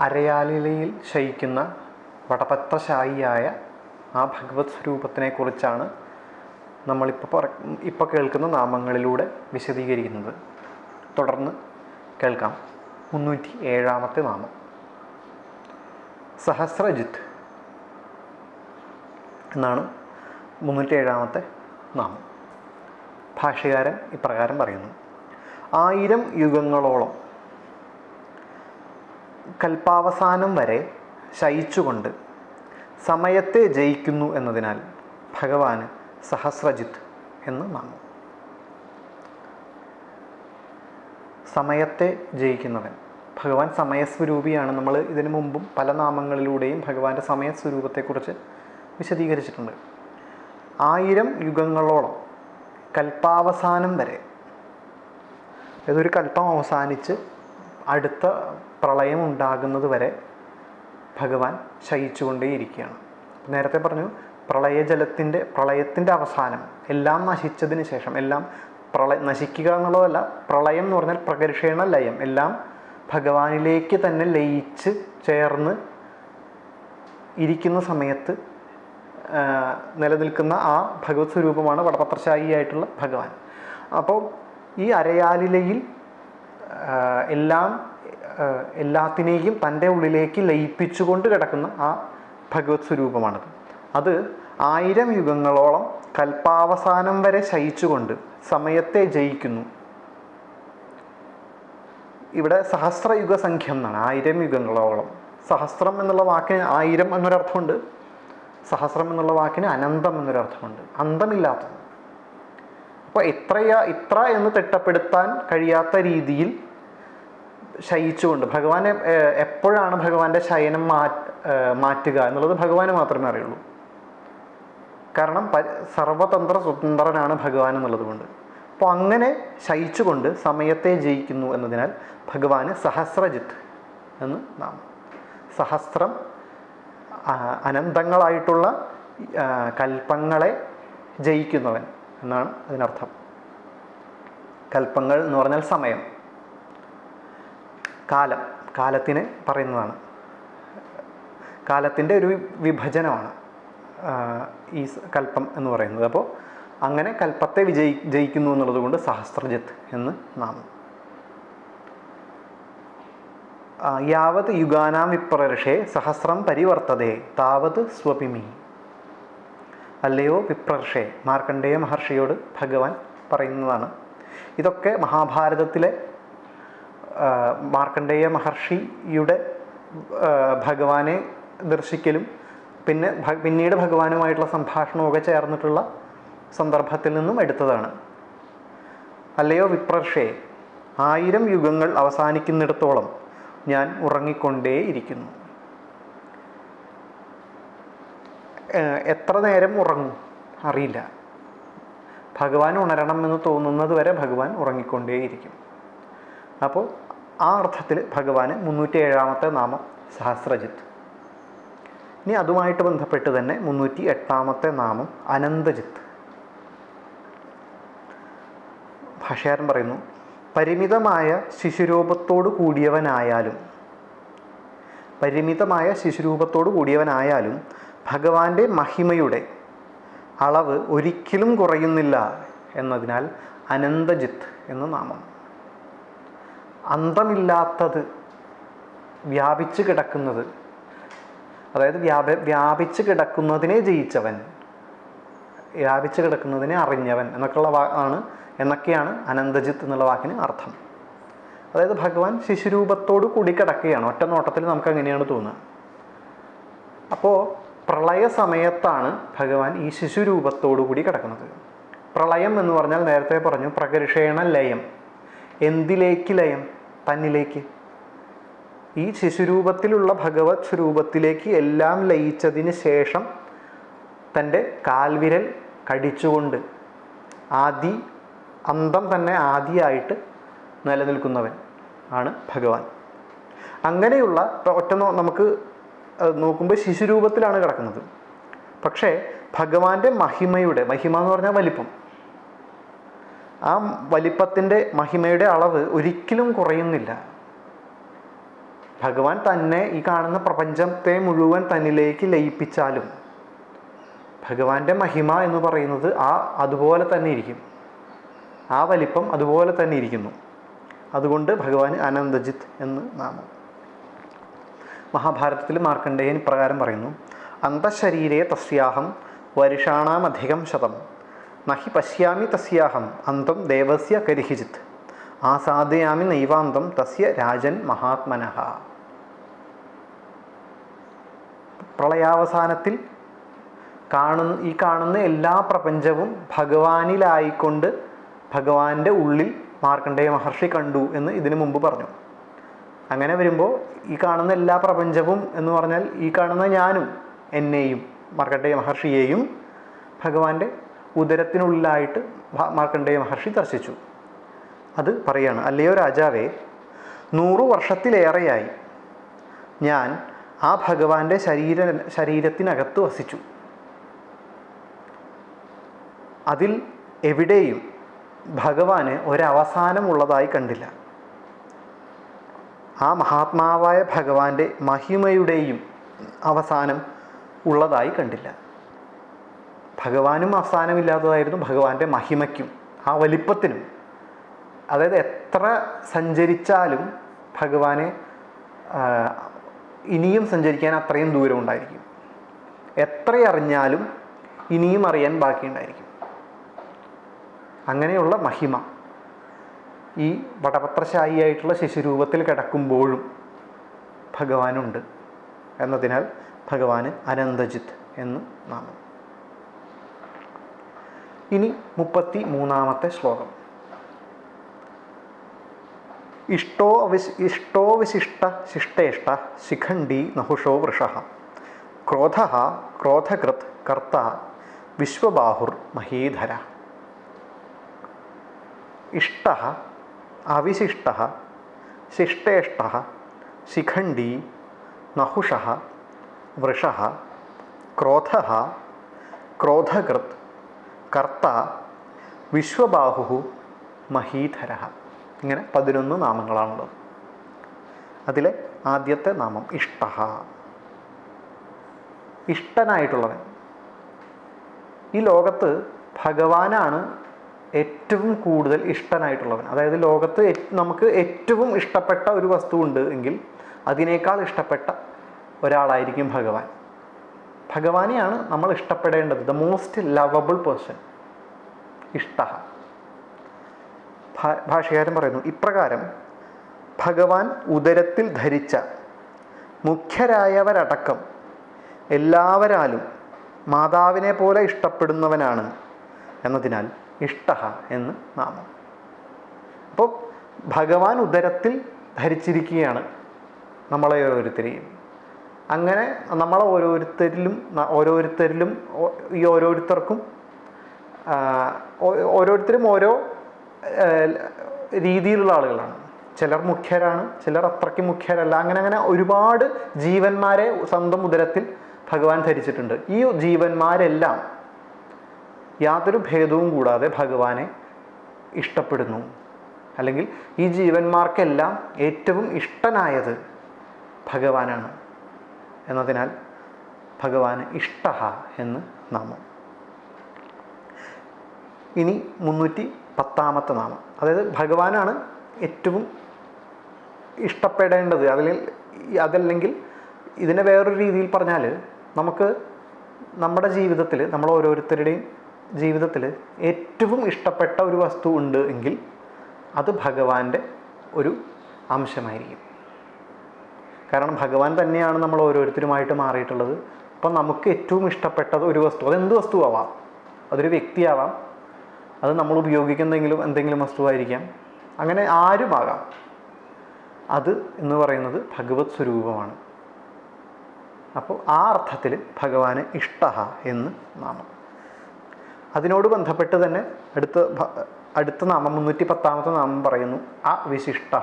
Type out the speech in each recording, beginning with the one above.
അരയാലിലയിൽ ശയിക്കുന്ന വടപത്രശായിയായ ആ ഭഗവത് സ്വരൂപത്തിനെക്കുറിച്ചാണ് നമ്മളിപ്പോൾ ഇപ്പോൾ കേൾക്കുന്ന നാമങ്ങളിലൂടെ വിശദീകരിക്കുന്നത്. തുടർന്ന് കേൾക്കാം മുന്നൂറ്റി ഏഴാമത്തെ നാമം. സഹസ്രജിത്ത് എന്നാണ് മുന്നൂറ്റി ഏഴാമത്തെ നാമം. ഭാഷകാരൻ ഇപ്രകാരം പറയുന്നു. ആയിരം യുഗങ്ങളോളം കൽപ്പാവസാനം വരെ ശയിച്ചുകൊണ്ട് സമയത്തെ ജയിക്കുന്നു എന്നതിനാൽ ഭഗവാന് സഹസ്രജിത്ത് എന്ന് നാമം സമയത്തെ ജയിക്കുന്നവൻ. ഭഗവാൻ സമയസ്വരൂപിയാണ്. നമ്മൾ ഇതിനു മുമ്പും പല നാമങ്ങളിലൂടെയും ഭഗവാന്റെ സമയസ്വരൂപത്തെക്കുറിച്ച് വിശദീകരിച്ചിട്ടുണ്ട്. ആയിരം യുഗങ്ങളോളം കൽപ്പാവസാനം വരെ ഏതൊരു കൽപ്പം അവസാനിച്ച് അടുത്ത പ്രളയം ഉണ്ടാകുന്നത് വരെ ഭഗവാൻ ശയിച്ചുകൊണ്ടേയിരിക്കുകയാണ്. നേരത്തെ പറഞ്ഞു പ്രളയജലത്തിന്റെ പ്രളയത്തിന്റെ അവസാനം എല്ലാം നശിച്ചതിന് ശേഷം എല്ലാം പ്രള നശിക്കുക എന്നുള്ളതല്ല പ്രളയം എന്ന് പറഞ്ഞാൽ പ്രകർഷേണ ലയം. എല്ലാം ഭഗവാനിലേക്ക് തന്നെ ലയിച്ച് ചേർന്ന് ഇരിക്കുന്ന സമയത്ത് നിലനിൽക്കുന്ന ആ ഭഗവത് സ്വരൂപമാണ് വടപത്രശായിയായിട്ടുള്ള ഭഗവാൻ. അപ്പോൾ ഈ അരയാലിലയിൽ എല്ലാം എല്ലാത്തിനെയും തന്റെ ഉള്ളിലേക്ക് ലയിപ്പിച്ചുകൊണ്ട് കിടക്കുന്ന ആ ഭഗവത് സ്വരൂപമാണത്. അത് ആയിരം യുഗങ്ങളോളം കൽപ്പാവസാനം വരെ ശയിച്ചുകൊണ്ട് സമയത്തെ ജയിക്കുന്നു. ഇവിടെ സഹസ്രയുഗ സംഖ്യം എന്നാണ് ആയിരം യുഗങ്ങളോളം. സഹസ്രം എന്നുള്ള വാക്കിന് ആയിരം എന്നൊരർത്ഥമുണ്ട്. സഹസ്രം എന്നുള്ള വാക്കിന് അനന്തം എന്നൊരർത്ഥമുണ്ട്. അന്തമില്ലാത്തത്. അപ്പോൾ എത്രയാ ഇത്ര എന്ന് തിട്ടപ്പെടുത്താൻ കഴിയാത്ത രീതിയിൽ ശയിച്ചുകൊണ്ട് ഭഗവാനെ എപ്പോഴാണ് ഭഗവാന്റെ ശയനം മാറ്റുക എന്നുള്ളത് ഭഗവാന് മാത്രമേ അറിയുള്ളൂ. കാരണം സർവതന്ത്ര സ്വതന്ത്രനാണ് ഭഗവാൻ എന്നുള്ളത് കൊണ്ട്. അപ്പോൾ അങ്ങനെ ശയിച്ചുകൊണ്ട് സമയത്തെ ജയിക്കുന്നു എന്നതിനാൽ ഭഗവാന് സഹസ്രജിത്ത് എന്ന് നാമം. സഹസ്രം അനന്തങ്ങളായിട്ടുള്ള കൽപ്പങ്ങളെ ജയിക്കുന്നവൻ എന്നാണ് അതിനർത്ഥം. കൽപ്പങ്ങൾ എന്ന് പറഞ്ഞാൽ സമയം. കാലം കാലത്തിനെ പറയുന്നതാണ്. കാലത്തിന്റെ ഒരു വിഭജനമാണ് ഈ കൽപ്പം എന്ന് പറയുന്നത്. അപ്പോൾ അങ്ങനെ കൽപ്പത്തെ വിജയി ജയിക്കുന്നു എന്നുള്ളത് കൊണ്ട് സഹസ്രജിത്ത് എന്ന് നാമം. യാവത് യുഗാനാം വിപ്രർഷേ സഹസ്രം പരിവർത്തതേ താവത് സ്വപിമി. അല്ലയോ വിപ്രർഷേ മാർക്കണ്ഡേയ മഹർഷിയോട് ഭഗവാൻ പറയുന്നതാണ്. ഇതൊക്കെ മഹാഭാരതത്തിലെ മാർക്കണ്ഡേയ മഹർഷിയുടെ ഭഗവാനെ ദർശിക്കലും പിന്നെ പിന്നീട് ഭഗവാനുമായിട്ടുള്ള സംഭാഷണമൊക്കെ ചേർന്നിട്ടുള്ള സന്ദർഭത്തിൽ നിന്നും എടുത്തതാണ്. അല്ലയോ വിപ്രർഷേ ആയിരം യുഗങ്ങൾ അവസാനിക്കുന്നിടത്തോളം ഞാൻ ഉറങ്ങിക്കൊണ്ടേയിരിക്കുന്നു. എത്ര നേരം ഉറങ്ങും? അറിയില്ല. ഭഗവാൻ ഉണരണം എന്ന് തോന്നുന്നത് വരെ ഭഗവാൻ ഉറങ്ങിക്കൊണ്ടേയിരിക്കും. അപ്പോൾ ആ അർത്ഥത്തിൽ ഭഗവാന് മുന്നൂറ്റി ഏഴാമത്തെ നാമം സഹസ്രജിത്ത്. ഇനി അതുമായിട്ട് ബന്ധപ്പെട്ട് തന്നെ മുന്നൂറ്റി എട്ടാമത്തെ നാമം അനന്തജിത്ത്. ഭാഷകാരൻ പറയുന്നു പരിമിതമായ ശിശുരൂപത്തോടു കൂടിയവനായാലും പരിമിതമായ ശിശുരൂപത്തോടു കൂടിയവനായാലും ഭഗവാന്റെ മഹിമയുടെ അളവ് ഒരിക്കലും കുറയുന്നില്ല എന്നതിനാൽ അനന്തജിത്ത് എന്ന നാമം. അന്തമില്ലാത്തത് വ്യാപിച്ചു കിടക്കുന്നത്. അതായത് വ്യാപ വ്യാപിച്ചു കിടക്കുന്നതിനെ ജയിച്ചവൻ വ്യാപിച്ചു കിടക്കുന്നതിനെ അറിഞ്ഞവൻ എന്നൊക്കെയുള്ള വാ ആണ് എന്നൊക്കെയാണ് അനന്തജിത്ത് എന്നുള്ള വാക്കിന് അർത്ഥം. അതായത് ഭഗവാൻ ശിശുരൂപത്തോട് കൂടി കിടക്കുകയാണ്. ഒറ്റ നോട്ടത്തിൽ നമുക്ക് അങ്ങനെയാണ് തോന്നുക. അപ്പോൾ പ്രളയ സമയത്താണ് ഭഗവാൻ ഈ ശിശുരൂപത്തോടു കൂടി കിടക്കുന്നത്. പ്രളയം എന്ന് പറഞ്ഞാൽ നേരത്തെ പറഞ്ഞു പ്രകർഷേണ ലയം എന്തിലേക്ക് ലയം? തന്നിലേക്ക്. ഈ ശിശുരൂപത്തിലുള്ള ഭഗവത് സ്വരൂപത്തിലേക്ക് എല്ലാം ലയിച്ചതിന് ശേഷം തന്റെ കാൽവിരൽ കടിച്ചുകൊണ്ട് ആദി അന്തം തന്നെ ആദിയായിട്ട് നിലനിൽക്കുന്നവൻ ആണ് ഭഗവാൻ. അങ്ങനെയുള്ള ഒറ്റ നമുക്ക് നോക്കുമ്പോൾ ശിശുരൂപത്തിലാണ് കിടക്കുന്നത്. പക്ഷേ ഭഗവാന്റെ മഹിമയുടെ മഹിമ എന്ന് പറഞ്ഞാൽ വലിപ്പം. ആ വലിപ്പത്തിന്റെ മഹിമയുടെ അളവ് ഒരിക്കലും കുറയുന്നില്ല. ഭഗവാൻ തന്നെ ഈ കാണുന്ന പ്രപഞ്ചത്തെ മുഴുവൻ തന്നിലേക്ക് ലയിപ്പിച്ചാലും ഭഗവാന്റെ മഹിമ എന്ന് പറയുന്നത് ആ അതുപോലെ തന്നെ ഇരിക്കും. ആ വലിപ്പം അതുപോലെ തന്നെ ഇരിക്കുന്നു. അതുകൊണ്ട് ഭഗവാൻ അനന്തജിത്ത് എന്ന് നാമം. മഹാഭാരതത്തിൽ മാർക്കണ്ഡേയൻ ഇപ്രകാരം പറയുന്നു അന്തശരീരേ തസ്യാഹം വരുഷാണാമധികം ശതം. നഹി പശ്യാമി തസ്യാഹം അന്തം ദേവസ്യ കരിഹിജിത്ത് ആസാദയാമി നൈവാന്തം തസ്യ രാജൻ മഹാത്മനഹ പ്രളയാവസാനത്തിൽ കാണുന്ന ഈ കാണുന്ന എല്ലാ പ്രപഞ്ചവും ഭഗവാനിലായിക്കൊണ്ട് ഭഗവാന്റെ ഉള്ളിൽ മാർക്കണ്ഡേയ മഹർഷി കണ്ടു എന്ന് ഇതിനു മുമ്പ് പറഞ്ഞു. അങ്ങനെ വരുമ്പോൾ ഈ കാണുന്ന എല്ലാ പ്രപഞ്ചവും എന്ന് പറഞ്ഞാൽ ഈ കാണുന്ന ഞാനും എന്നെയും മാർക്കണ്ഡേയ മഹർഷിയെയും ഭഗവാന്റെ ഉദരത്തിനുള്ളിലായിട്ട് മാർക്കണ്ഡേയ മഹർഷി ദർശിച്ചു. അത് പറയാണ് അല്ലയോ രാജാവേ നൂറു വർഷത്തിലേറെയായി ഞാൻ ആ ഭഗവാന്റെ ശരീര ശരീരത്തിനകത്ത് വസിച്ചു. അതിൽ എവിടെയും ഭഗവാന് ഒരവസാനമുള്ളതായി കണ്ടില്ല. ആ മഹാത്മാവായ ഭഗവാന്റെ മഹിമയുടെയും അവസാനം ഉള്ളതായി കണ്ടില്ല. ഭഗവാനും അവസാനമില്ലാത്തതായിരുന്നു ഭഗവാന്റെ മഹിമയ്ക്കും ആ വലിപ്പത്തിനും. അതായത് എത്ര സഞ്ചരിച്ചാലും ഭഗവാനെ ഇനിയും സഞ്ചരിക്കാൻ അത്രയും ദൂരം ഉണ്ടായിരിക്കും. എത്ര അറിഞ്ഞാലും ഇനിയും അറിയാൻ ബാക്കിയുണ്ടായിരിക്കും. അങ്ങനെയുള്ള മഹിമ. ഈ വടപത്രശായിയായിട്ടുള്ള ശിശുരൂപത്തിൽ കിടക്കുമ്പോഴും ഭഗവാനുണ്ട്. എന്നതിനാൽ ഭഗവാന് അനന്തജിത്ത് എന്ന് നാമം. ഇനി മുപ്പത്തി മൂന്നാമത്തെ ശ്ലോകം. ഇഷ്ടോ അവിശ് ഇഷ്ടോ വിശിഷ്ട ശിഷ്ടേഷ്ട ശിഖണ്ഡി നഹുഷോ വൃഷ. ക്രോധ ക്രോധകൃത് കർത്ത വിശ്വബാഹുർ മഹീധര. ഇഷ്ട അവിശിഷ്ട ശിഷ്ടേഷ്ട ശിഖണ്ഡി നഹുഷ വൃഷ. ക്രോധ ക്രോധകൃത് കർത്ത വിശ്വബാഹു മഹീധര ഇങ്ങനെ പതിനൊന്ന് നാമങ്ങളാണുള്ളത്. അതിലെ ആദ്യത്തെ നാമം ഇഷ്ട ഇഷ്ടനായിട്ടുള്ളവൻ. ഈ ലോകത്ത് ഭഗവാനാണ് ഏറ്റവും കൂടുതൽ ഇഷ്ടനായിട്ടുള്ളവൻ. അതായത് ലോകത്ത് നമുക്ക് ഏറ്റവും ഇഷ്ടപ്പെട്ട ഒരു വസ്തു ഉണ്ട് എങ്കിൽ അതിനേക്കാൾ ഇഷ്ടപ്പെട്ട ഒരാളായിരിക്കും ഭഗവാൻ. ഭഗവാനെയാണ് നമ്മൾ ഇഷ്ടപ്പെടേണ്ടത്. ദ മോസ്റ്റ് ലവബിൾ പേഴ്സൺ ഇഷ്ട. ഭാഷകാരൻ പറയുന്നു ഇപ്രകാരം ഭഗവാൻ ഉദരത്തിൽ ധരിച്ച മുഖ്യരായവരടക്കം എല്ലാവരാലും മാതാവിനെ പോലെ ഇഷ്ടപ്പെടുന്നവനാണ് എന്നതിനാൽ ഇഷ്ട എന്ന് നാമം. അപ്പോൾ ഭഗവാൻ ഉദരത്തിൽ ധരിച്ചിരിക്കുകയാണ് നമ്മളെ ഓരോരുത്തരെയും. അങ്ങനെ നമ്മൾ ഓരോരുത്തരിലും ഓരോരുത്തരിലും ഈ ഓരോരുത്തർക്കും ഓരോരുത്തരും ഓരോ രീതിയിലുള്ള ആളുകളാണ്. ചിലർ മുഖ്യരാണ് ചിലർ അത്രയ്ക്ക് മുഖ്യരല്ല. അങ്ങനെ അങ്ങനെ ഒരുപാട് ജീവന്മാരെ സ്വന്തം ഉദരത്തിൽ ഭഗവാൻ ധരിച്ചിട്ടുണ്ട്. ഈ ജീവന്മാരെല്ലാം യാതൊരു ഭേദവും കൂടാതെ ഭഗവാനെ ഇഷ്ടപ്പെടുന്നു. അല്ലെങ്കിൽ ഈ ജീവന്മാർക്കെല്ലാം ഏറ്റവും ഇഷ്ടനായത് ഭഗവാനാണ്. എന്നതിനാൽ ഭഗവാന് ഇഷ്ട എന്ന് നാമം. ഇനി മുന്നൂറ്റി പത്താമത്തെ നാമം. അതായത് ഭഗവാനാണ് ഏറ്റവും ഇഷ്ടപ്പെടേണ്ടത്. അതിൽ അതല്ലെങ്കിൽ ഇതിനെ വേറൊരു രീതിയിൽ പറഞ്ഞാൽ നമുക്ക് നമ്മുടെ ജീവിതത്തിൽ നമ്മൾ ഓരോരുത്തരുടെയും ജീവിതത്തിൽ ഏറ്റവും ഇഷ്ടപ്പെട്ട ഒരു വസ്തു ഉണ്ട് എങ്കിൽ അത് ഭഗവാന്റെ ഒരു അംശമായിരിക്കും. കാരണം ഭഗവാൻ തന്നെയാണ് നമ്മൾ ഓരോരുത്തരുമായിട്ട് മാറിയിട്ടുള്ളത്. അപ്പം നമുക്ക് ഏറ്റവും ഇഷ്ടപ്പെട്ടത് ഒരു വസ്തു അതെന്ത് എന്ത് വസ്തു ആവാം അതൊരു വ്യക്തിയാവാം. അത് നമ്മൾ ഉപയോഗിക്കുന്നെങ്കിലും എന്തെങ്കിലും വസ്തുവായിരിക്കാം. അങ്ങനെ ആരുമാകാം. അത് എന്ന് പറയുന്നത് ഭഗവത് സ്വരൂപമാണ്. അപ്പോൾ ആ അർത്ഥത്തിൽ ഭഗവാന് ഇഷ്ട എന്ന് നാമം. അതിനോട് ബന്ധപ്പെട്ട് തന്നെ അടുത്ത അടുത്ത നാമം മുന്നൂറ്റി പത്താമത്തെ നാമം പറയുന്നു അവിശിഷ്ട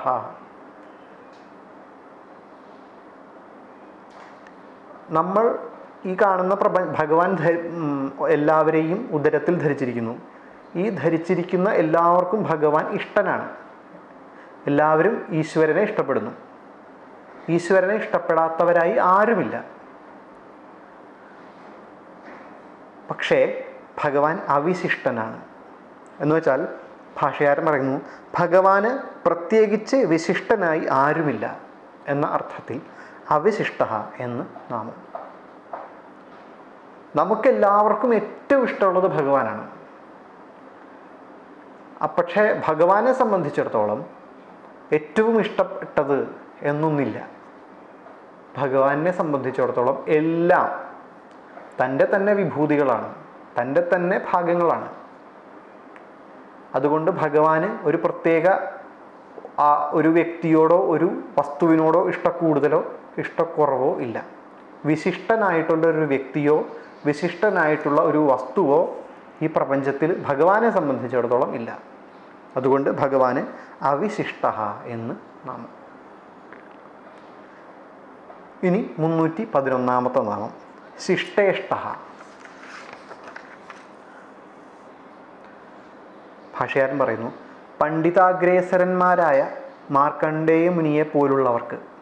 നമ്മൾ ഈ കാണുന്ന പ്രപ ഭഗവാൻ എല്ലാവരെയും ഉദരത്തിൽ ധരിച്ചിരിക്കുന്നു. ഈ ധരിച്ചിരിക്കുന്ന എല്ലാവർക്കും ഭഗവാൻ ഇഷ്ടനാണ്. എല്ലാവരും ഈശ്വരനെ ഇഷ്ടപ്പെടുന്നു. ഈശ്വരനെ ഇഷ്ടപ്പെടാത്തവരായി ആരുമില്ല. പക്ഷേ ഭഗവാൻ അവിശിഷ്ടനാണ്. എന്ന് വെച്ചാൽ ഭാഷകാരൻ പറയുന്നു ഭഗവാന് പ്രത്യേകിച്ച് വിശിഷ്ടനായി ആരുമില്ല എന്ന അർത്ഥത്തിൽ അവിശിഷ്ട എന്ന് നാമം. നമുക്കെല്ലാവർക്കും ഏറ്റവും ഇഷ്ടമുള്ളത് ഭഗവാനാണ്. പക്ഷേ ഭഗവാനെ സംബന്ധിച്ചിടത്തോളം ഏറ്റവും ഇഷ്ടപ്പെട്ടത് എന്നൊന്നില്ല. ഭഗവാനെ സംബന്ധിച്ചിടത്തോളം എല്ലാം തന്റെ തന്നെ വിഭൂതികളാണ് തന്റെ തന്നെ ഭാഗങ്ങളാണ് അതുകൊണ്ട് ഭഗവാന് ഒരു പ്രത്യേക ഒരു വ്യക്തിയോടോ ഒരു വസ്തുവിനോടോ ഇഷ്ടക്കൂടുതലോ ഇഷ്ടക്കുറവോ ഇല്ല. വിശിഷ്ടനായിട്ടുള്ള ഒരു വ്യക്തിയോ വിശിഷ്ടനായിട്ടുള്ള ഒരു വസ്തുവോ ഈ പ്രപഞ്ചത്തിൽ ഭഗവാനെ സംബന്ധിച്ചിടത്തോളം ഇല്ല. അതുകൊണ്ട് ഭഗവാന് അവിശിഷ്ട എന്ന് നാമം. ഇനി മുന്നൂറ്റി പതിനൊന്നാമത്തെ നാമം. ശിഷ്ടേഷ്ട. ഭാഷകാരൻ പറയുന്നു പണ്ഡിതാഗ്രേസരന്മാരായ മാർക്കണ്ഡേയ മുനിയെ പോലുള്ളവർക്ക്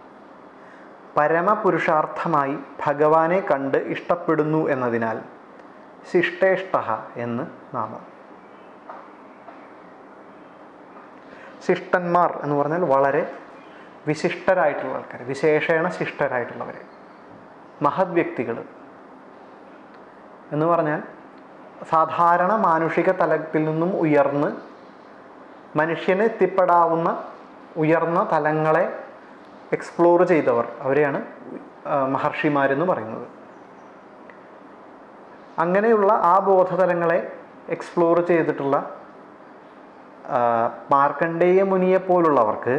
പരമപുരുഷാർത്ഥമായി ഭഗവാനെ കണ്ട് ഇഷ്ടപ്പെടുന്നു എന്നതിനാൽ ശിഷ്ടേഷ്ട എന്ന് നാമം. ശിഷ്ടന്മാർ എന്ന് പറഞ്ഞാൽ വളരെ വിശിഷ്ടരായിട്ടുള്ള ആൾക്കാർ വിശേഷേണ ശിഷ്ടരായിട്ടുള്ളവർ മഹത് വ്യക്തികൾ എന്ന് പറഞ്ഞാൽ സാധാരണ മാനുഷിക തലത്തിൽ നിന്നും ഉയർന്ന് മനുഷ്യന് എത്തിപ്പെടാവുന്ന ഉയർന്ന തലങ്ങളെ എക്സ്പ്ലോർ ചെയ്തവർ അവരെയാണ് മഹർഷിമാരെന്ന് പറയുന്നത്. അങ്ങനെയുള്ള ആ ബോധതലങ്ങളെ എക്സ്പ്ലോർ ചെയ്തിട്ടുള്ള മാർക്കണ്ഡേയ മുനിയെ പോലുള്ളവർക്ക്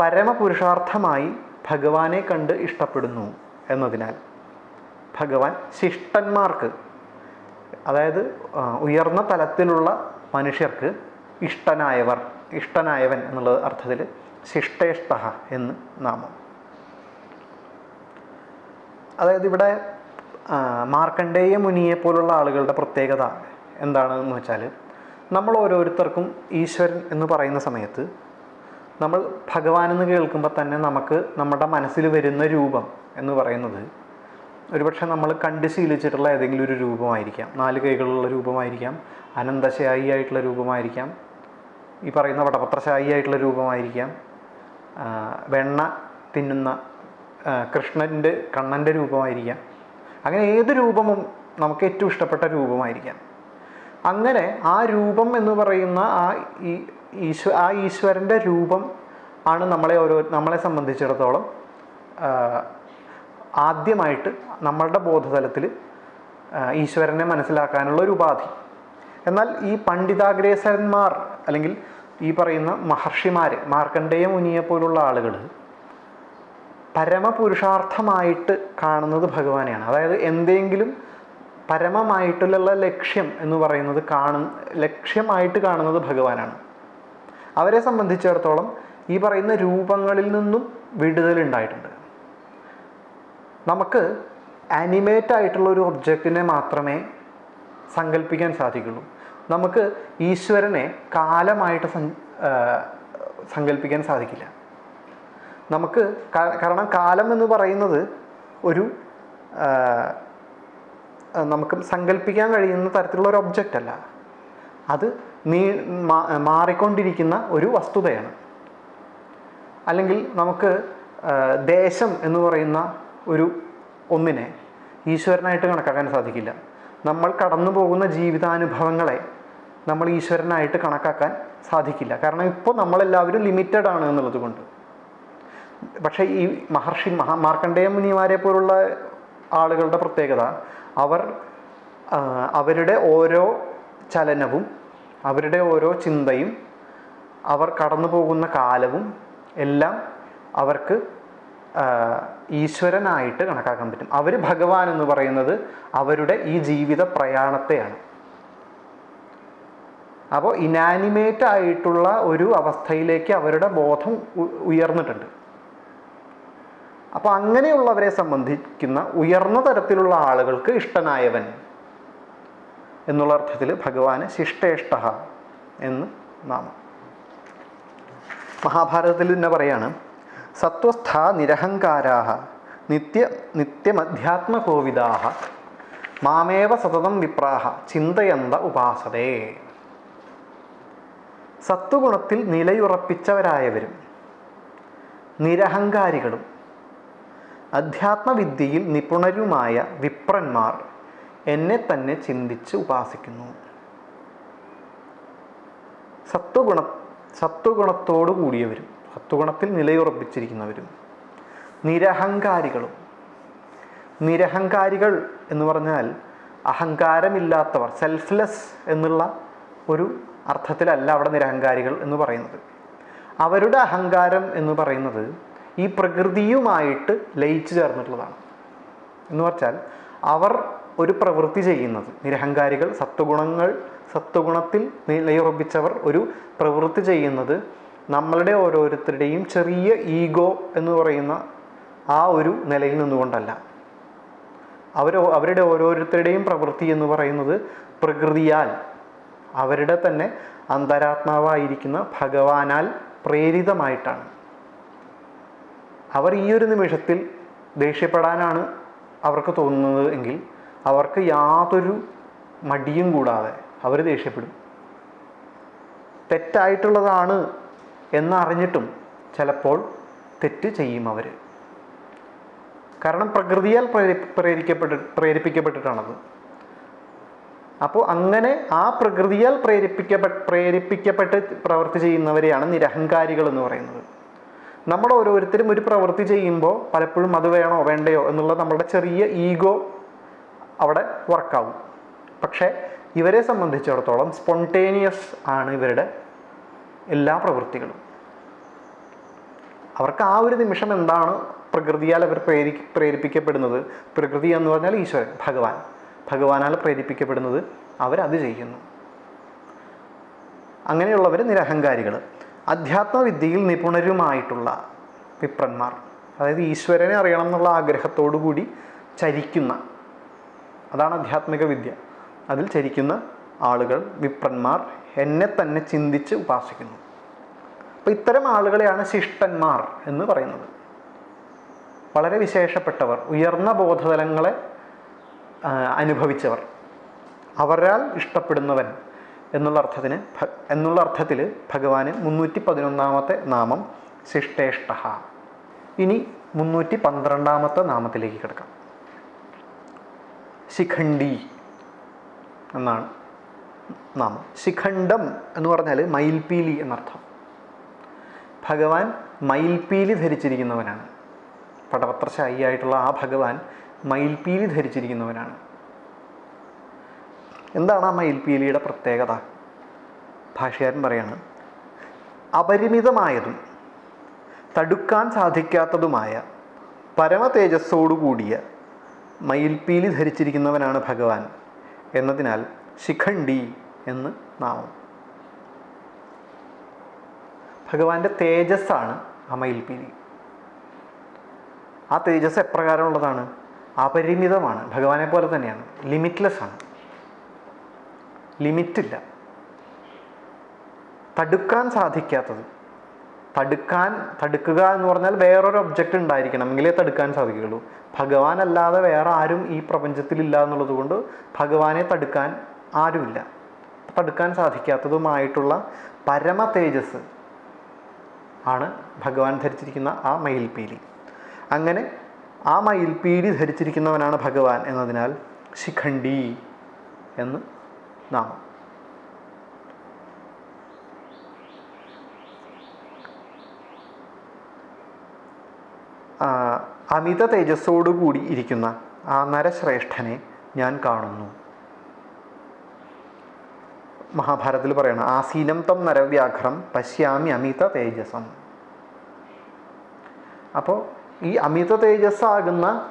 പരമപുരുഷാർത്ഥമായി ഭഗവാനെ കണ്ട് ഇഷ്ടപ്പെടുന്നു എന്നതിനാൽ ഭഗവാൻ ശിഷ്ടന്മാർക്ക് അതായത് ഉയർന്ന തലത്തിലുള്ള മനുഷ്യർക്ക് ഇഷ്ടനായവർ ഇഷ്ടനായവൻ എന്നുള്ള അർത്ഥത്തിൽ ശിഷ്ടേഷ്ട എന്ന് നാമം. അതായത് ഇവിടെ മാർക്കണ്ഡേയ മുനിയെ പോലുള്ള ആളുകളുടെ പ്രത്യേകത എന്താണെന്ന് വെച്ചാൽ നമ്മൾ ഓരോരുത്തർക്കും ഈശ്വരൻ എന്ന് പറയുന്ന സമയത്ത് നമ്മൾ ഭഗവാൻ എന്ന് കേൾക്കുമ്പോൾ തന്നെ നമുക്ക് നമ്മുടെ മനസ്സിൽ വരുന്ന രൂപം എന്ന് പറയുന്നത് ഒരുപക്ഷെ നമ്മൾ കണ്ട് ശീലിച്ചിട്ടുള്ള ഏതെങ്കിലും ഒരു രൂപമായിരിക്കാം. നാല് കൈകളുള്ള രൂപമായിരിക്കാം അനന്തശായി ആയിട്ടുള്ള രൂപമായിരിക്കാം ഈ പറയുന്ന വടപത്രശായി ആയിട്ടുള്ള രൂപമായിരിക്കാം വെണ്ണ തിന്നുന്ന കൃഷ്ണന്റെ കണ്ണന്റെ രൂപമായിരിക്കാം. അങ്ങനെ ഏത് രൂപവും നമുക്ക് ഏറ്റവും ഇഷ്ടപ്പെട്ട രൂപമായിരിക്കാം. അങ്ങനെ ആ രൂപം എന്ന് പറയുന്ന ആ ഈ ഈശ്വ ആ ഈശ്വരന്റെ രൂപം ആണ് നമ്മളെ ഓരോ നമ്മളെ സംബന്ധിച്ചിടത്തോളം ആദ്യമായിട്ട് നമ്മളുടെ ബോധതലത്തിൽ ഈശ്വരനെ മനസ്സിലാക്കാനുള്ള ഒരു ഉപാധി. എന്നാൽ ഈ പണ്ഡിതാഗ്രേസരന്മാർ അല്ലെങ്കിൽ ഈ പറയുന്ന മഹർഷിമാർ മാർക്കണ്ഡേയ മുനിയെ പോലുള്ള ആളുകൾ പരമപുരുഷാർത്ഥമായിട്ട് കാണുന്നത് ഭഗവാനെയാണ്. അതായത് എന്തെങ്കിലും പരമമായിട്ടുള്ള ലക്ഷ്യം എന്ന് പറയുന്നത് കാണു ലക്ഷ്യമായിട്ട് കാണുന്നത് ഭഗവാനാണ്. അവരെ സംബന്ധിച്ചിടത്തോളം ഈ പറയുന്ന രൂപങ്ങളിൽ നിന്നും വിടുതലുണ്ടായിട്ടുണ്ട് നമുക്ക് ആനിമേറ്റ് ആയിട്ടുള്ള ഒരു ഒബ്ജക്റ്റിനെ മാത്രമേ സങ്കല്പിക്കാൻ സാധിക്കുള്ളൂ. നമുക്ക് ഈശ്വരനെ കാലമായിട്ട് സങ്കല്പിക്കാൻ സാധിക്കില്ല. നമുക്ക് കാരണം കാലം എന്ന് പറയുന്നത് ഒരു നമുക്ക് സങ്കല്പിക്കാൻ കഴിയുന്ന തരത്തിലുള്ള ഒരു ഒബ്ജക്റ്റ് അല്ല. അത് നീ മാറിക്കൊണ്ടിരിക്കുന്ന ഒരു വസ്തുതയാണ്. അല്ലെങ്കിൽ നമുക്ക് ദേശം എന്ന് പറയുന്ന ഒരു ഒന്നിനെ ഈശ്വരനായിട്ട് കണക്കാക്കാൻ സാധിക്കില്ല. നമ്മൾ കടന്നു പോകുന്ന ജീവിതാനുഭവങ്ങളെ നമ്മൾ ഈശ്വരനായിട്ട് കണക്കാക്കാൻ സാധിക്കില്ല. കാരണം ഇപ്പോൾ നമ്മളെല്ലാവരും ലിമിറ്റഡ് ആണ് എന്നുള്ളത് കൊണ്ട്. പക്ഷേ ഈ മഹർഷി മഹാ മാർക്കണ്ഡേയ മുനിമാരെ പോലുള്ള ആളുകളുടെ പ്രത്യേകത അവർ അവരുടെ ഓരോ ചലനവും അവരുടെ ഓരോ ചിന്തയും അവർ കടന്നു പോകുന്ന കാലവും എല്ലാം അവർക്ക് ഈശ്വരനായിട്ട് കണക്കാക്കാൻ പറ്റും. അവർ ഭഗവാൻ എന്ന് പറയുന്നത് അവരുടെ ഈ ജീവിത പ്രയാണത്തെയാണ്. അപ്പോൾ ഇനാനിമേറ്റ് ആയിട്ടുള്ള ഒരു അവസ്ഥയിലേക്ക് അവരുടെ ബോധം ഉയർന്നിട്ടുണ്ട്. അപ്പോൾ അങ്ങനെയുള്ളവരെ സംബന്ധിക്കുന്ന ഉയർന്ന തരത്തിലുള്ള ആളുകൾക്ക് ഇഷ്ടനായവൻ എന്നുള്ള അർത്ഥത്തിൽ ഭഗവാന് ശിഷ്ടേഷ്ട എന്ന് നാമം. മഹാഭാരതത്തിൽ തന്നെ പറയാണ് സത്വസ്ഥ നിരഹങ്കാരാ നിത്യ നിത്യമധ്യാത്മകോവിദാ മാമേവ സതതം വിപ്രാഹ ചിന്തയന്ത ഉപാസതേ. സത്വഗുണത്തിൽ നിലയുറപ്പിച്ചവരായവരും നിരഹങ്കാരികളും അധ്യാത്മവിദ്യയിൽ നിപുണരുമായ വിപ്രന്മാർ എന്നെ തന്നെ ചിന്തിച്ച് ഉപാസിക്കുന്നു. സത്വഗുണ സത്വഗുണത്തോടു കൂടിയവരും സത്വഗുണത്തിൽ നിലയുറപ്പിച്ചിരിക്കുന്നവരും നിരഹങ്കാരികളും. നിരഹങ്കാരികൾ എന്ന് പറഞ്ഞാൽ അഹങ്കാരമില്ലാത്തവർ സെൽഫ്ലെസ് എന്നുള്ള ഒരു അർത്ഥത്തിലല്ല അവിടെ നിരഹങ്കാരികൾ എന്ന് പറയുന്നത്. അവരുടെ അഹങ്കാരം എന്ന് പറയുന്നത് ഈ പ്രകൃതിയുമായിട്ട് ലയിച്ചു ചേർന്നിട്ടുള്ളതാണ്. എന്ന് വെച്ചാൽ അവർ ഒരു പ്രവൃത്തി ചെയ്യുന്നത് നിരഹങ്കാരികൾ സത്വഗുണങ്ങൾ സത്വഗുണത്തിൽ നിലയുറപ്പിച്ചവർ ഒരു പ്രവൃത്തി ചെയ്യുന്നത് നമ്മളുടെ ഓരോരുത്തരുടെയും ചെറിയ ഈഗോ എന്ന് പറയുന്ന ആ ഒരു നിലയിൽ നിന്നുകൊണ്ടല്ല. അവർ അവരുടെ ഓരോരുത്തരുടെയും പ്രവൃത്തി എന്ന് പറയുന്നത് പ്രകൃതിയാൽ അവരുടെ തന്നെ അന്തരാത്മാവായിരിക്കുന്ന ഭഗവാനാൽ പ്രേരിതമായിട്ടാണ്. അവർ ഈ ഒരു നിമിഷത്തിൽ ദേഷ്യപ്പെടാനാണ് അവർക്ക് തോന്നുന്നത് എങ്കിൽ അവർക്ക് യാതൊരു മടിയും കൂടാതെ അവർ ദേഷ്യപ്പെടും. തെറ്റായിട്ടുള്ളതാണ് എന്നറിഞ്ഞിട്ടും ചിലപ്പോൾ തെറ്റ് ചെയ്യും അവർ. കാരണം പ്രകൃതിയാൽ പ്രേരി പ്രേരിക്കപ്പെട്ട് പ്രേരിപ്പിക്കപ്പെട്ടിട്ടാണത്. അപ്പോൾ അങ്ങനെ ആ പ്രകൃതിയാൽ പ്രേരിപ്പിക്കപ്പെട്ട പ്രേരിപ്പിക്കപ്പെട്ട് പ്രവൃത്തി ചെയ്യുന്നവരെയാണ് നിരഹങ്കാരികൾ എന്ന് പറയുന്നത്. നമ്മൾ ഓരോരുത്തരും ഒരു പ്രവൃത്തി ചെയ്യുമ്പോൾ പലപ്പോഴും അത് വേണോ വേണ്ടയോ എന്നുള്ള നമ്മുടെ ചെറിയ ഈഗോ അവിടെ വർക്കാവും. പക്ഷേ ഇവരെ സംബന്ധിച്ചിടത്തോളം സ്പോണ്ടേനിയസ് ആണ് ഇവരുടെ എല്ലാ പ്രവൃത്തികളും. അവർക്ക് ആ ഒരു നിമിഷം എന്താണ് പ്രകൃതിയാൽ അവർ പ്രേരി പ്രേരിപ്പിക്കപ്പെടുന്നത്? പ്രകൃതി എന്ന് പറഞ്ഞാൽ ഈശ്വരൻ ഭഗവാൻ. ഭഗവാനാൽ പ്രേരിപ്പിക്കപ്പെടുന്നത് അവരത് ചെയ്യുന്നു. അങ്ങനെയുള്ളവർ നിരഹങ്കാരികൾ അധ്യാത്മവിദ്യയിൽ നിപുണരുമായിട്ടുള്ള വിപ്രന്മാർ അതായത് ഈശ്വരനെ അറിയണം എന്നുള്ള ആഗ്രഹത്തോടു കൂടി ചരിക്കുന്ന അതാണ് ആധ്യാത്മിക വിദ്യ അതിൽ ചരിക്കുന്ന ആളുകൾ വിപ്രന്മാർ എന്നെ തന്നെ ചിന്തിച്ച് ഉപാസിക്കുന്നു. അപ്പോൾ ഇത്തരം ആളുകളെയാണ് ശിഷ്ടന്മാർ എന്ന് പറയുന്നത്. വളരെ വിശേഷപ്പെട്ടവർ ഉയർന്ന ബോധതലങ്ങളെ അനുഭവിച്ചവർ. അവരാൽ ഇഷ്ടപ്പെടുന്നവൻ എന്നുള്ള അർത്ഥത്തിന് എന്നുള്ള അർത്ഥത്തിൽ ഭഗവാന് മുന്നൂറ്റി പതിനൊന്നാമത്തെ നാമം ശിഷ്ടേഷ്ട ഇനി മുന്നൂറ്റി പന്ത്രണ്ടാമത്തെ നാമത്തിലേക്ക് കിടക്കാം. ശിഖണ്ഡി എന്നാണ് നാമം. ശിഖണ്ഡം എന്ന് പറഞ്ഞാൽ മയിൽപീലി എന്നർത്ഥം. ഭഗവാൻ മയിൽപീലി ധരിച്ചിരിക്കുന്നവനാണ്. പടപത്രശായിയായിട്ടുള്ള ആ ഭഗവാൻ മയിൽപീലി ധരിച്ചിരിക്കുന്നവനാണ് എന്താണ് ആ മയിൽപീലിയുടെ പ്രത്യേകത? ഭാഷകാരൻ പറയാണ് അപരിമിതമായതും തടുക്കാൻ സാധിക്കാത്തതുമായ പരമ തേജസ്സോടുകൂടിയ മയിൽപീലി ധരിച്ചിരിക്കുന്നവനാണ് ഭഗവാൻ എന്നതിനാൽ ശിഖണ്ഡി എന്ന് നാമം. ഭഗവാന്റെ തേജസ്സാണ് ആ മയിൽപീലി ആ തേജസ് എപ്രകാരമുള്ളതാണ്? അപരിമിതമാണ്. ഭഗവാനെ പോലെ തന്നെയാണ്. ലിമിറ്റ്ലെസ് ആണ്. ലിമിറ്റില്ല തടുക്കാൻ സാധിക്കാത്തത്. തടുക്കാൻ തടുക്കുക എന്ന് പറഞ്ഞാൽ വേറൊരു ഒബ്ജക്റ്റ് ഉണ്ടായിരിക്കണം എങ്കിലേ തടുക്കാൻ സാധിക്കുകയുള്ളൂ. ഭഗവാൻ അല്ലാതെ വേറെ ആരും ഈ പ്രപഞ്ചത്തിലില്ല എന്നുള്ളത് കൊണ്ട് ഭഗവാനെ തടുക്കാൻ ആരുമില്ല. തടുക്കാൻ സാധിക്കാത്തതുമായിട്ടുള്ള പരമ തേജസ് ആണ് ഭഗവാൻ ധരിച്ചിരിക്കുന്ന ആ മയിൽപീലി അങ്ങനെ ആ മയിൽ മയിൽപീലി ധരിച്ചിരിക്കുന്നവനാണ് ഭഗവാൻ എന്നതിനാൽ ശിഖണ്ഡി എന്ന് നാമം. അമിത തേജസ്സോടുകൂടി ഇരിക്കുന്ന ആ നരശ്രേഷ്ഠനെ ഞാൻ കാണുന്നു. മഹാഭാരതത്തിൽ പറയണം ആസീനം തം നരവ്യാഘ്രം പശ്യാമി അമിത തേജസം അപ്പോൾ ഈ അമിത തേജസ്സാകുന്ന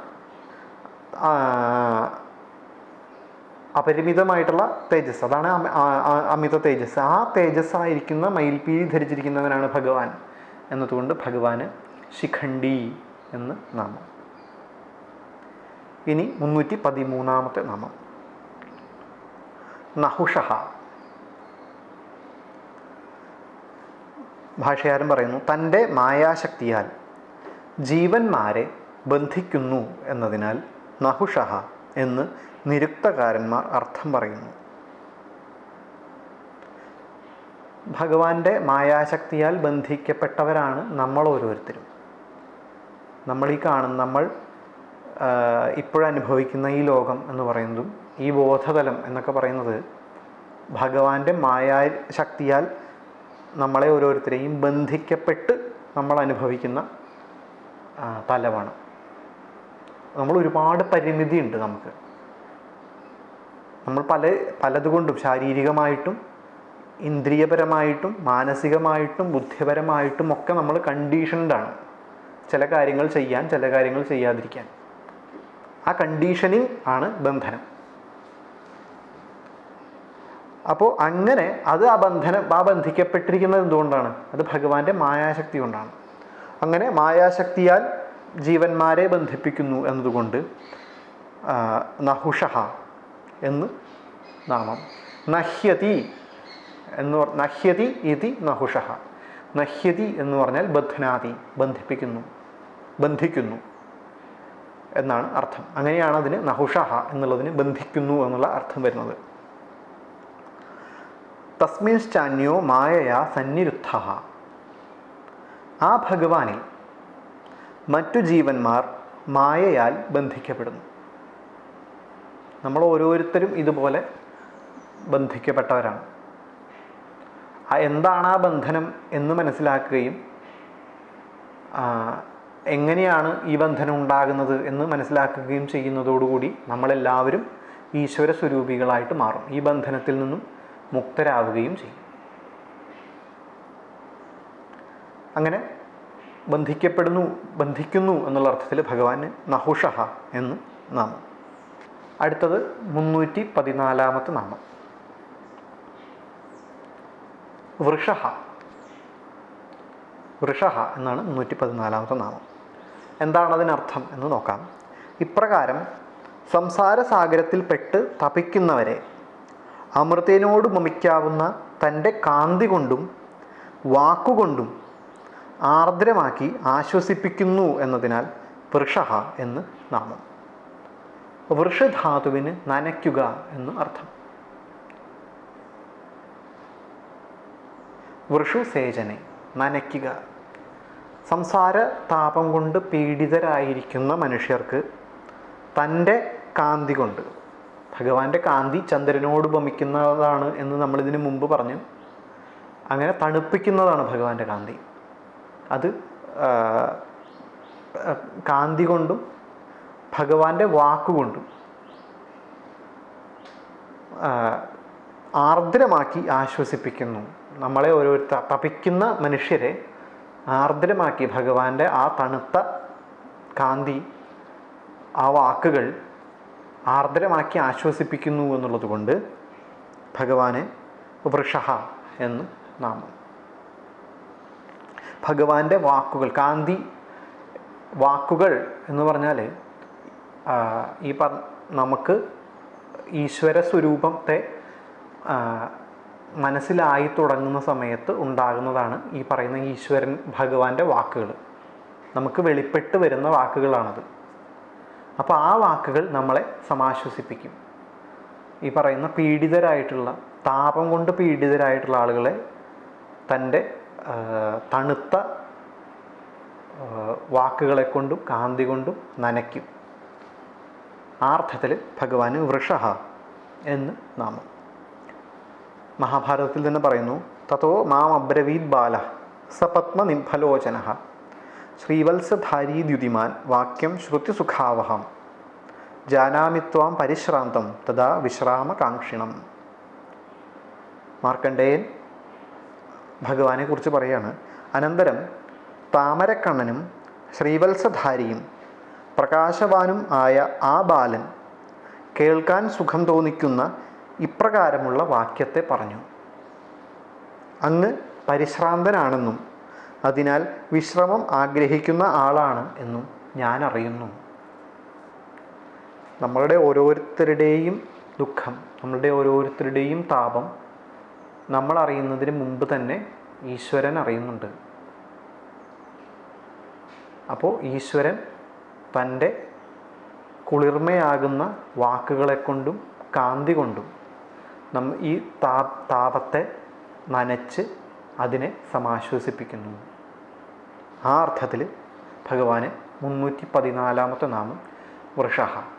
അപരിമിതമായിട്ടുള്ള തേജസ് അതാണ് അമിത തേജസ് ആ തേജസ്സായിരിക്കുന്ന മയിൽപീലി ധരിച്ചിരിക്കുന്നവനാണ് ഭഗവാൻ എന്നതുകൊണ്ട് ഭഗവാന് ശിഖണ്ഡി എന്ന് നാമം. ഇനി മുന്നൂറ്റി പതിമൂന്നാമത്തെ നാമം. നഹുഷ ഭാഷകാരൻ പറയുന്നു തന്റെ മായാശക്തിയാൽ ജീവന്മാരെ ബന്ധിക്കുന്നു എന്നതിനാൽ നഹുഷഹ എന്ന് നിരുക്തകാരന്മാർ അർത്ഥം പറയുന്നു. ഭഗവാന്റെ മായാശക്തിയാൽ ബന്ധിക്കപ്പെട്ടവരാണ് നമ്മൾ ഓരോരുത്തരും. നമ്മൾ ഈ കാണുന്ന നമ്മൾ ഇപ്പോഴനുഭവിക്കുന്ന ഈ ലോകം എന്ന് പറയുന്നതും ഈ ബോധതലം എന്നൊക്കെ പറയുന്നത് ഭഗവാന്റെ മായാശക്തിയാൽ നമ്മളെ ഓരോരുത്തരെയും ബന്ധിക്കപ്പെട്ട് നമ്മൾ അനുഭവിക്കുന്ന ആ, തലമാണ് നമ്മൾ ഒരുപാട് പരിമിതിയുണ്ട് നമുക്ക്. നമ്മൾ പല പലതുകൊണ്ടും ശാരീരികമായിട്ടും ഇന്ദ്രിയപരമായിട്ടും മാനസികമായിട്ടും ബുദ്ധിപരമായിട്ടും ഒക്കെ നമ്മൾ കണ്ടീഷൻഡാണ് ചില കാര്യങ്ങൾ ചെയ്യാൻ ചില കാര്യങ്ങൾ ചെയ്യാതിരിക്കാൻ. ആ കണ്ടീഷനിങ് ആണ് ബന്ധനം. അപ്പോൾ അങ്ങനെ അത് ആ ബന്ധനം ആ ബന്ധിക്കപ്പെട്ടിരിക്കുന്നത് എന്തുകൊണ്ടാണ്? അത് ഭഗവാന്റെ മായാശക്തി കൊണ്ടാണ്. അങ്ങനെ മായാശക്തിയാൽ ജീവന്മാരെ ബന്ധിപ്പിക്കുന്നു എന്നതുകൊണ്ട് നഹുഷഹ എന്ന് നാമം. നഹ്യതി എന്ന് നഹ്യതി ഇതി നഹുഷഹ. നഹ്യതി എന്ന് പറഞ്ഞാൽ ബദ്ധനാതി ബന്ധിപ്പിക്കുന്നു ബന്ധിക്കുന്നു എന്നാണ് അർത്ഥം. അങ്ങനെയാണ് അതിന് നഹുഷഹ എന്നുള്ളതിന് ബന്ധിക്കുന്നു എന്നുള്ള അർത്ഥം വരുന്നത്. തസ്മിൻ സ്റ്റാന്യോ മായയാ സന്നിരുദ്ധ ആ ഭഗവാനിൽ മറ്റു ജീവന്മാർ മായയാൽ ബന്ധിക്കപ്പെടുന്നു. നമ്മൾ ഓരോരുത്തരും ഇതുപോലെ ബന്ധിക്കപ്പെട്ടവരാണ്. എന്താണ് ആ ബന്ധനം എന്ന് മനസ്സിലാക്കുകയും എങ്ങനെയാണ് ഈ ബന്ധനം ഉണ്ടാകുന്നത് എന്ന് മനസ്സിലാക്കുകയും ചെയ്യുന്നതോടുകൂടി നമ്മളെല്ലാവരും ഈശ്വര സ്വരൂപികളായിട്ട് മാറും. ഈ ബന്ധനത്തിൽ നിന്നും മുക്തരാവുകയും ചെയ്യും. അങ്ങനെ ബന്ധിക്കപ്പെടുന്നു ബന്ധിക്കുന്നു എന്നുള്ള അർത്ഥത്തിൽ ഭഗവാന് നഹുഷഹ എന്ന് നാമം. അടുത്തത് മുന്നൂറ്റി പതിനാലാമത്തെ നാമം. വൃഷഹ. വൃഷഹ എന്നാണ് മുന്നൂറ്റി പതിനാലാമത്തെ നാമം. എന്താണ് അതിനർത്ഥം എന്ന് നോക്കാം. ഇപ്രകാരം സംസാര സാഗരത്തിൽപ്പെട്ട് തപിക്കുന്നവരെ അമൃതനോട് മമിക്കാവുന്ന തന്റെ കാന്തി കൊണ്ടും വാക്കുകൊണ്ടും ആർദ്രമാക്കി ആശ്വസിപ്പിക്കുന്നു എന്നതിനാൽ വൃഷഹ എന്ന് നാമം. വൃഷധാതുവിന് നനയ്ക്കുക എന്ന് അർത്ഥം. വൃഷു സേചനെ നനയ്ക്കുക. സംസാര താപം കൊണ്ട് പീഡിതരായിരിക്കുന്ന മനുഷ്യർക്ക് തന്റെ കാന്തി കൊണ്ട് ഭഗവാന്റെ കാന്തി ചന്ദ്രനോട് ഉപമിക്കുന്നതാണ് എന്ന് നമ്മളിതിനു മുമ്പ് പറഞ്ഞു. അങ്ങനെ തണുപ്പിക്കുന്നതാണ് ഭഗവാന്റെ കാന്തി. അത് കാന്തി കൊണ്ടും ഭഗവാന്റെ വാക്കുകൊണ്ടും ആർദ്രമാക്കി ആശ്വസിപ്പിക്കുന്നു. നമ്മളെ ഓരോരുത്തർ തപിക്കുന്ന മനുഷ്യരെ ആർദ്രമാക്കി ഭഗവാന്റെ ആ തണുത്ത കാന്തി ആ വാക്കുകൾ ആർദ്രമാക്കി ആശ്വസിപ്പിക്കുന്നു എന്നുള്ളത് കൊണ്ട് ഭഗവാനെ വൃഷഹ എന്ന് നാമം. ഭഗവാന്റെ വാക്കുകൾ കാന്തി വാക്കുകൾ എന്ന് പറഞ്ഞാൽ ഈ പറ നമുക്ക് ഈശ്വര സ്വരൂപത്തെ മനസ്സിലായി തുടങ്ങുന്ന സമയത്ത് ഉണ്ടാകുന്നതാണ് ഈ പറയുന്ന ഈശ്വരൻ ഭഗവാന്റെ വാക്കുകൾ. നമുക്ക് വെളിപ്പെട്ട് വരുന്ന വാക്കുകളാണത്. അപ്പോൾ ആ വാക്കുകൾ നമ്മളെ സമാശ്വസിപ്പിക്കും. ഈ പറയുന്ന പീഡിതരായിട്ടുള്ള താപം കൊണ്ട് പീഡിതരായിട്ടുള്ള ആളുകളെ തന്റെ തണുത്ത വാക്കുകളെ കൊണ്ടും കാന്തി കൊണ്ടും നനയ്ക്കും. ആർത്ഥത്തിൽ ഭഗവാന് വൃഷഹ എന്ന് നാമം. മഹാഭാരതത്തിൽ തന്നെ പറയുന്നു തതോ മാം അബ്രവീത് ബാല സപത്മ നിംഫലോചന ശ്രീവത്സധാരീദ്യുതിമാൻ വാക്യം ശ്രുതിസുഖാവഹം ജാനാമിത്വാം പരിശ്രാന്തം തഥാ വിശ്രാമകാംക്ഷിണം. മാർക്കണ്ഡേയൻ ഭഗവാനെ കുറിച്ച് പറയാണ്. അനന്തരം താമരക്കണ്ണനും ശ്രീവത്സധാരിയും പ്രകാശവാനും ആയ ആ ബാലൻ കേൾക്കാൻ സുഖം തോന്നിക്കുന്ന ഇപ്രകാരമുള്ള വാക്യത്തെ പറഞ്ഞു. അങ്ങ് പരിശ്രാന്തനാണെന്നും അതിനാൽ വിശ്രമം ആഗ്രഹിക്കുന്ന ആളാണ് എന്നും ഞാൻ അറിയുന്നു നമ്മളുടെ ഓരോരുത്തരുടെയും ദുഃഖം നമ്മളുടെ ഓരോരുത്തരുടെയും താപം നമ്മൾ അറിയുന്നതിന് മുമ്പ് തന്നെ ഈശ്വരൻ അറിയുന്നുണ്ട്. അപ്പോൾ ഈശ്വരൻ തന്റെ കുളിർമയാകുന്ന വാക്കുകളെ കൊണ്ടും കാന്തി കൊണ്ടും നമ്മ ഈ താ താപത്തെ നനച്ച് അതിനെ സമാശ്വസിപ്പിക്കുന്നു. ആ അർത്ഥത്തിൽ ഭഗവാന് മുന്നൂറ്റി പതിനാലാമത്തെ നാമം വൃഷഹ.